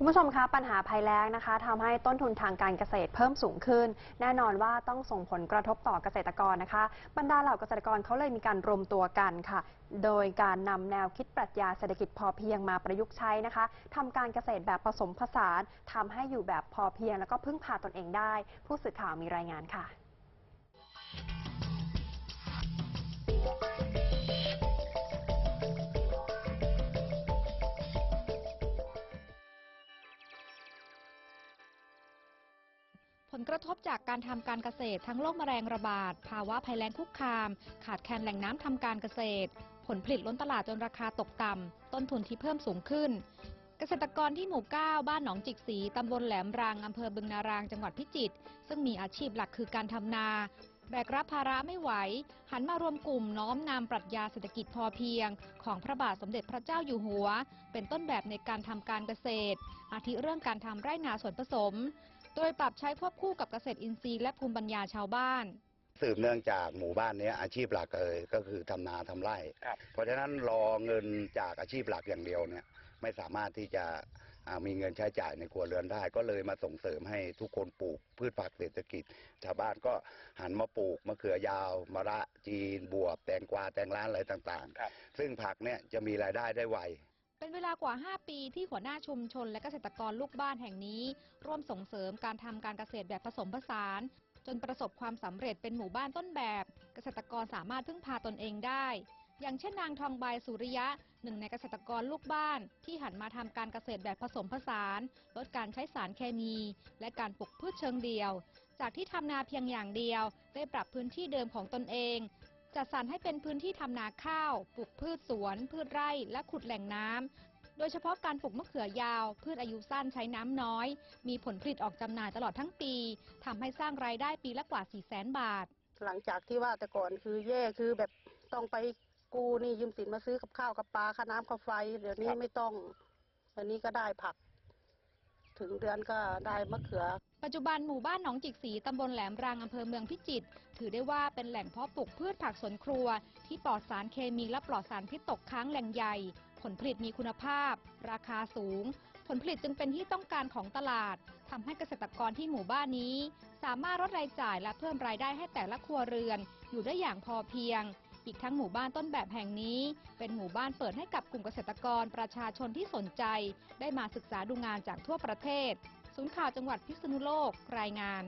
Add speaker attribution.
Speaker 1: คุณผู้ชมคะปัญหาภัยแล้งนะคะทำให้ต้นทุนทางการเกษตรเพิ่มสูงขึ้น แน่นอนว่าต้องส่งผลกระทบต่อเกษตรกรนะคะ บรรดาเหล่าเกษตรกรเขาเลยมีการรวมตัวกันค่ะ โดยการนำแนวคิดปรัชญาเศรษฐกิจพอเพียงมาประยุกต์ใช้นะคะทำการเกษตรแบบผสมผสานทำให้อยู่แบบพอเพียง แล้วก็พึ่งพาตนเองได้ ผู้สื่อข่าวมีรายงานค่ะ
Speaker 2: ผลกระทบจากการทำการเกษตรทั้งโรคแมลงระบาด ภาวะภัยแล้งคุกคาม ขาดแคลนแหล่งน้ำทำการเกษตร ผลผลิตล้นตลาดจนราคาตกต่ำ ต้นทุนที่เพิ่มสูงขึ้น เกษตรกรที่หมู่ 9 บ้านหนองจิกสี ตำบลแหลมรางอำเภอบึงนาราง จังหวัดพิจิตร ซึ่งมีอาชีพหลักคือการทำนาแบกรับภาระไม่ไหว หันมารวมกลุ่มน้อมนำปรัชญาเศรษฐกิจพอเพียง ของพระบาทสมเด็จพระเจ้าอยู่หัว เป็นต้นแบบในการทำการเกษตร อาทิเรื่องการทำไร่นาสวนผสม โดยปรับใช้ควบคู่กับเกษตรอินทรีย์และภูมิปัญญาชาวบ้าน
Speaker 3: สืบเนื่องจากหมู่บ้านเนี้ยอาชีพหลักเลยก็คือทำนาทำไร่ เพราะฉะนั้นรอเงินจากอาชีพหลักอย่างเดียวเนี่ยไม่สามารถที่จะอ่ามีเงินใช้จ่ายในครัวเรือนได้ ก็เลยมาส่งเสริมให้ทุกคนปลูกพืชผักเศรษฐกิจ ชาวบ้านก็หันมาปลูกมะเขือยาวมะระจีนบวบแตงกวาแตงร้านอะไรต่างๆ ซึ่งผักเนี่ยจะมีรายได้ได้ไว
Speaker 2: เป็นเวลากว่า 5 ปีที่หัวหน้าชุมชนและเกษตรกรลูกบ้านแห่งนี้ ร่วมส่งเสริมการทำการเกษตรแบบผสมผสาน จนประสบความสำเร็จเป็นหมู่บ้านต้นแบบ เกษตรกรสามารถพึ่งพาตนเองได้ อย่างเช่นนางทองใบสุริยะหนึ่งในเกษตรกรลูกบ้าน ที่หันมาทำการเกษตรแบบผสมผสาน ลดการใช้สารเคมี และการปลูกพืชเชิงเดียว จากที่ทำนาเพียงอย่างเดียว ได้ปรับพื้นที่เดิมของตนเอง จัดสรรให้เป็นพื้นที่ทำนาข้าว ปลูกพืชสวน พืชไร่ และขุดแหล่งน้ำ โดยเฉพาะการปลูกมะเขือยาว พืชอายุสั้นใช้น้ำน้อย มีผลผลิตออกจำหน่ายตลอดทั้งปีทำให้สร้างรายได้ปีละกว่า 4 0 0 0 0 0 บาท
Speaker 4: หลังจากที่ว่าแต่ก่อนคือแย่คือแบบต้องไปกู้นี่ยืมสินมาซื้อกับข้าวกับปลาค่าน้ำค่าไฟ เดี๋ยวนี้ไม่ต้องเดี๋ยวนี้ก็ได้ผัก ถึงเดือนก็ได้มะเขือ
Speaker 2: ปัจจุบันหมู่บ้านหนองจิกสีตำบลแหลมรางอำเภอเมืองพิจิตรถือได้ว่าเป็นแหล่งเพาะปลูกพืชผักสวนครัว ที่ปลอดสารเคมีและปลอดสารพิษตกค้างแหล่งใหญ่ ผลผลิตมีคุณภาพ ราคาสูง ผลผลิตจึงเป็นที่ต้องการของตลาดทำให้เกษตรกรที่หมู่บ้านนี้ สามารถลดรายจ่ายและเพิ่มรายได้ให้แต่ละครัวเรือน อยู่ได้อย่างพอเพียงอีกทั้งหมู่บ้านต้นแบบแห่งนี้ เป็นหมู่บ้านเปิดให้กับกลุ่มเกษตรกรประชาชนที่สนใจ ได้มาศึกษาดูงานจากทั่วประเทศศูนย์ข่าวจังหวัดพิษณุโลกรายงาน